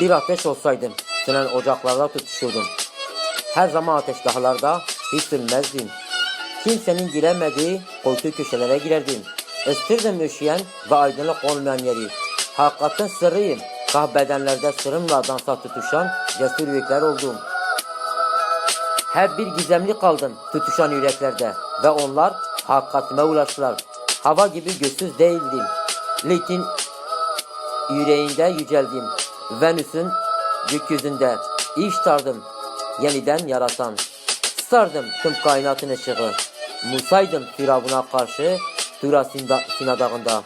Bir ateş olsaydım, sönen ocaklarda tutuşurdum. Her zaman ateşgahlarda hiç sürmezdim. Kimsenin giremediği kuytu köşelere girerdim. Isıtırdım üşüyen ve aydınlık olmayan yeri. Hakikatin sırrıyım. Kahbedenlerde sırımla dansa tutuşan cesur yürekler oldum. Hep bir gizemli kaldım tutuşan yüreklerde ve onlar hakikatime ulaştılar. Hava gibi güçsüz değildim. Litin yüreğinde yüceldim. Venüs'ün gökyüzünde iş tardım yeniden yaratan. Sardım tüm kainatın ışığı. Musaydım Firavun'a karşı Tura Sina Dağı'nda.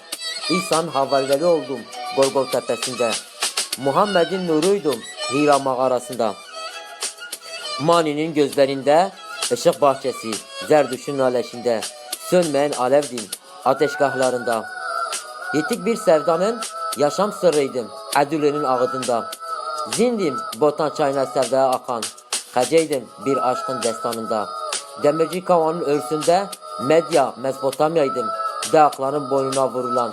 Havarileri oldum Golgol tepesinde. Muhammed'in nuruydum Hira mağarasında. Mani'nin gözlerinde ışık bahçesi, Zerdüş'ün aleşinde, sönmeyen alevdim ateşgahlarında. Yitik bir sevdanın yaşam sırrıydım Edülü'nün ağıdında. Zindim botan çayına sevdaya akan, Heceydim bir aşkın destanında. Demirci kavanın örsünde Medya Mezopotamya'ydım. Dağların boynuna vurulan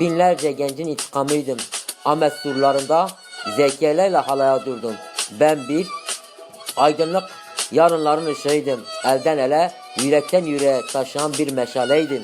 binlerce gencin intikamıydım. Ahmet surlarında zekiyelerle halaya durdum. Ben bir Aydınlık yarınların ışığıydım. Elden ele, yürekten yüreğe taşıyan bir meşaleydim.